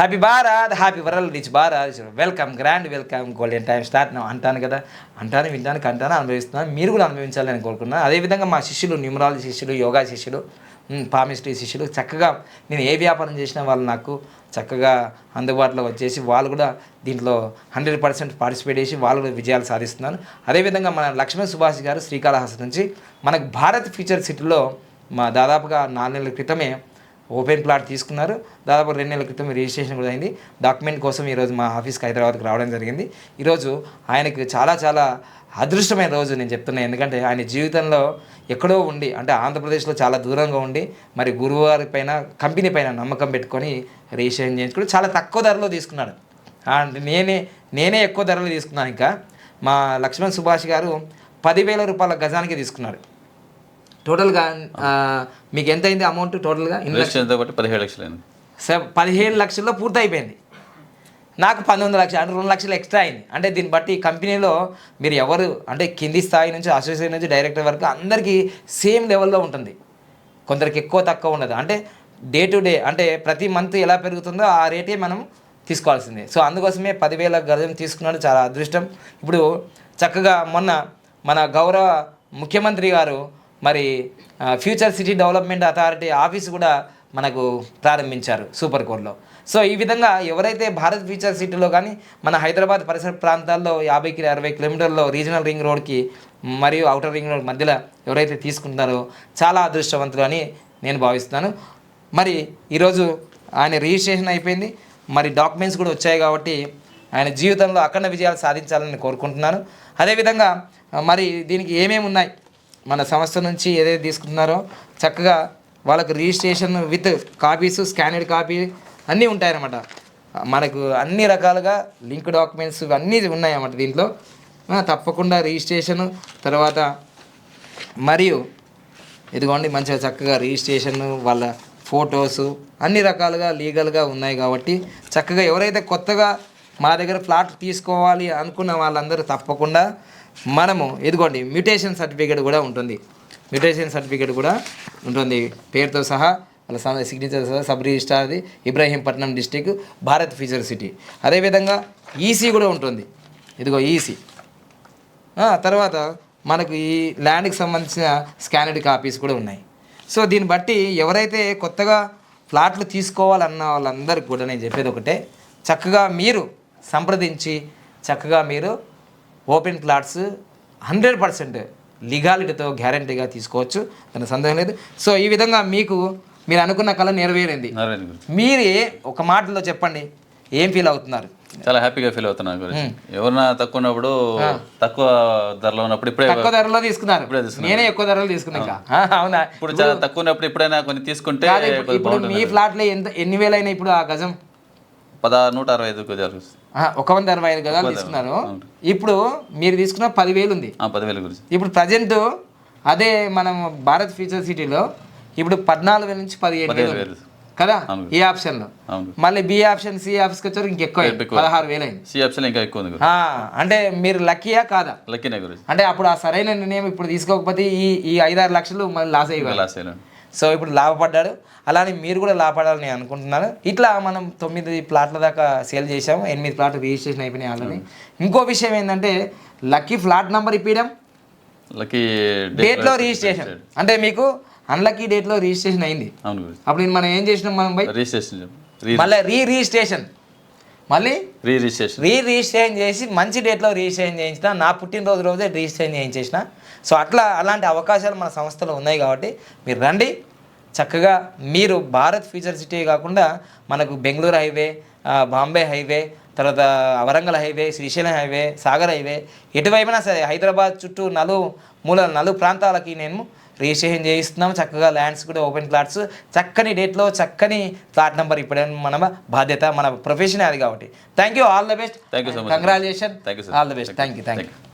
Happy Bharat happy world rich Bharat welcome grand welcome golden time start అంటాను కదా అంటాను వింటాను కంటాను అనుభవిస్తున్నాను. మీరు కూడా అనుభవించాలని కోరుకున్నాను అదేవిధంగా మా శిష్యులు న్యూమరాలజీ శిష్యులు యోగా శిష్యులు పామిస్ట్రీ శిష్యులు చక్కగా నేను ఏ వ్యాపారం చేసినా వాళ్ళు నాకు చక్కగా అందుబాటులో వచ్చేసి వాళ్ళు కూడా దీంట్లో హండ్రెడ్ పర్సెంట్ పార్టిసిపేట్ చేసి వాళ్ళు కూడా విజయాలు సాధిస్తున్నారు. అదేవిధంగా మన లక్ష్మణ్ సుభాష్ గారు శ్రీకాళహస్తి నుంచి మనకు భారత్ ఫ్యూచర్ సిటీలో మా దాదాపుగా నాలుగు నెలల క్రితమే ఓపెన్ ప్లాట్ తీసుకున్నారు. దాదాపు రెండు నెలల క్రితం రిజిస్ట్రేషన్ కూడా అయింది. డాక్యుమెంట్ కోసం ఈరోజు మా ఆఫీస్కి హైదరాబాద్కి రావడం జరిగింది. ఈరోజు ఆయనకు చాలా చాలా అదృష్టమైన రోజు నేను చెప్తున్నాను ఎందుకంటే ఆయన జీవితంలో ఎక్కడో ఉండి అంటే ఆంధ్రప్రదేశ్లో చాలా దూరంగా ఉండి మరి గురువారి పైన కంపెనీ పైన నమ్మకం పెట్టుకొని రిజిస్ట్రేషన్ చేయించుకుని చాలా తక్కువ ధరలో తీసుకున్నాడు. అంటే నేనే నేనే ఎక్కువ ధరలో తీసుకున్నాను ఇంకా. మా లక్ష్మణ్ సుభాష్ గారు పదివేల రూపాయల గజానికి తీసుకున్నాడు. టోటల్గా మీకు ఎంత అయింది అమౌంట్ టోటల్గా? రిజిస్ట్రేషన్తో పాటు పదిహేడు లక్షలు అయింది. స- పదిహేడు లక్షల్లో పూర్తి అయిపోయింది నాకు పంతొమ్మిది లక్షలు అంటే రెండు లక్షలు ఎక్స్ట్రా అయింది. అంటే దీన్ని బట్టి కంపెనీలో మీరు ఎవరు అంటే కింది స్థాయి నుంచి అసోసియేట్ నుంచి డైరెక్టర్ వరకు అందరికీ సేమ్ లెవెల్లో ఉంటుంది. కొందరికి ఎక్కువ తక్కువ ఉండదు. అంటే డే టు డే అంటే ప్రతి మంత్ ఎలా పెరుగుతుందో ఆ రేటే మనం తీసుకోవాల్సిందే. సో అందుకోసమే పదివేల గజం తీసుకున్నాడు చాలా అదృష్టం. ఇప్పుడు చక్కగా మొన్న మన గౌరవ ముఖ్యమంత్రి గారు మరి future city development authority office కూడా మనకు ప్రారంభించారు సూపర్ కోర్లో సో ఈ విధంగా ఎవరైతే భారత్ ఫ్యూచర్ సిటీలో కానీ మన హైదరాబాద్ పరిసర ప్రాంతాల్లో యాభైకి అరవై కిలోమీటర్లో రీజనల్ రింగ్ రోడ్కి మరియు అవుటర్ రింగ్ రోడ్ మధ్యలో ఎవరైతే తీసుకుంటారో చాలా అదృష్టవంతులు అని నేను భావిస్తున్నాను. మరి ఈరోజు ఆయన రిజిస్ట్రేషన్ అయిపోయింది. మరి డాక్యుమెంట్స్ కూడా వచ్చాయి కాబట్టి ఆయన జీవితంలో అఖండ విజయాలు సాధించాలని కోరుకుంటున్నాను. అదేవిధంగా మరి దీనికి ఏమేమి ఉన్నాయి? మన సంస్థ నుంచి ఏదైతే తీసుకుంటున్నారో చక్కగా వాళ్ళకు registration with copies scanned copy అన్నీ ఉంటాయన్నమాట. మనకు అన్ని రకాలుగా లింక్ డాక్యుమెంట్స్ అన్నీ ఉన్నాయన్నమాట దీంట్లో. తప్పకుండా రిజిస్ట్రేషన్ తర్వాత మరియు ఇదిగోండి మంచిగా చక్కగా రిజిస్ట్రేషన్ వాళ్ళ ఫొటోస్ అన్ని రకాలుగా లీగల్గా ఉన్నాయి కాబట్టి చక్కగా ఎవరైతే కొత్తగా మా దగ్గర ఫ్లాట్ తీసుకోవాలి అనుకున్న వాళ్ళందరూ తప్పకుండా మనము ఇదిగోండి మ్యూటేషన్ సర్టిఫికేట్ కూడా ఉంటుంది. మ్యూటేషన్ సర్టిఫికేట్ కూడా ఉంటుంది. పేరుతో సహా వాళ్ళ సిగ్నేచర్ సహా sub రిజిస్టార్ది Ibrahimpatnam district Bharat future city అదేవిధంగా ఈసీ కూడా ఉంటుంది. ఇదిగో ఈసీ తర్వాత మనకు ఈ ల్యాండ్కి సంబంధించిన స్కానర్డ్ కాపీస్ కూడా ఉన్నాయి. సో దీన్ని బట్టి ఎవరైతే కొత్తగా ఫ్లాట్లు తీసుకోవాలన్న వాళ్ళందరికీ కూడా నేను చెప్పేది ఒకటే. చక్కగా మీరు సంప్రదించి చక్కగా మీరు ఓపెన్ ప్లాట్స్ హండ్రెడ్ పర్సెంట్ లీగాలిటీతో గ్యారంటీగా తీసుకోవచ్చు. దాని సందేహం లేదు. సో ఈ విధంగా మీకు మీరు అనుకున్న కళ నెరవేరింది. మీరే ఒక మాటలో చెప్పండి. ఏం ఫీల్ అవుతున్నారు? చాలా హ్యాపీగా ఫీల్ అవుతున్నాను ఎవరన్నా తక్కువ ఉన్నప్పుడు తక్కువ ధరలో ఉన్నప్పుడు ఇప్పుడే తక్కువ ధరలో తీసుకున్నారు. నేనే ఎక్కువ ధరలో తీసుకున్నా అవునా? ఇప్పుడు చాలా తక్కువ ఉన్నప్పుడు ఎప్పుడైనా కొన్ని తీసుకుంటే మీ ఫ్లాట్లో ఎంత ఎన్ని వేలు అయినా ఇప్పుడు ఆ గజం? పదహారు నూట అరవై ఐదు ఆ, ఒక వంద అరవై ఐదు గజాలు తీసుకున్నారు. ఇప్పుడు మీరు తీసుకున్న పదివేలు ఉంది. ఆ, పదివేల గురించి. ఇప్పుడు ప్రజెంట్ అదే మనం భారత్ ఫ్యూచర్ సిటీలో ఇప్పుడు పద్నాలుగు వేల నుంచి పదిహేను. వేలు కదా. ఈ ఆప్షన్లో. అవును. మళ్ళీ బి ఆప్షన్ సి ఆప్షన్కి వచ్చారు ఇంకెక్కువ. పదహారు వేలు అయింది. సి ఆప్షన్ ఇంకా ఎక్కువ ఉంది. అంటే మీరు లక్కీయా కాదా? లక్కీనే గురించి. అంటే అప్పుడు ఆ సరైన నిర్ణయం ఇప్పుడు తీసుకోకపోతే ఈ ఈ ఐదారు లక్షలు మళ్ళీ లాస్ అయ్యి లాస్ట్ అయినా సో ఇప్పుడు లాభపడ్డాడు. అలానే మీరు కూడా లాభపడాలని నేను అనుకుంటున్నాను. ఇట్లా మనం తొమ్మిది ప్లాట్ల దాకా సేల్ చేసాము ఎనిమిది ప్లాట్లు రిజిస్ట్రేషన్ అయిపోయినాయి ఆల్రెడీ. ఇంకో విషయం ఏంటంటే లక్కీ ఫ్లాట్ నెంబర్ ఇప్పించడం లక్కీ డేట్లో రిజిస్ట్రేషన్ అంటే మీకు అన్లక్కీ డేట్లో రిజిస్ట్రేషన్ అయింది. అప్పుడు మనం ఏం చేసినాం మనం పోయి? రిజిస్ట్రేషన్. మళ్ళీ రీ రిజిస్ట్రేషన్ మళ్ళీ రీ రిజిస్ట్రేషన్ రీ రిజిస్ట్రేషన్ చేసి మంచి డేట్లో రిజిస్ట్రేషన్ చేయించిన నా పుట్టినరోజు రోజే రిజిస్ట్రేషన్ చేయించేసిన. సో అట్లా అలాంటి అవకాశాలు మన సంస్థలో ఉన్నాయి కాబట్టి మీరు రండి. చక్కగా మీరు భారత్ ఫ్యూచర్ సిటీ కాకుండా మనకు బెంగళూరు హైవే బాంబే హైవే తర్వాత Warangal highway Srisailam highway Sagar highway ఎటువైపునా సరే హైదరాబాద్ చుట్టూ నలు మూల నలు ప్రాంతాలకి నేను రిజిస్ట్రేషన్ చేయిస్తున్నాం. చక్కగా ల్యాండ్స్ కూడా ఓపెన్ ప్లాట్స్. చక్కని డేట్లో చక్కని ప్లాట్ నెంబర్ ఇప్పడం మన బాధ్యత మన ప్రొఫెషన్ అది కాబట్టి. Thank you all the best so much. Congratulation. All the best thank you thank you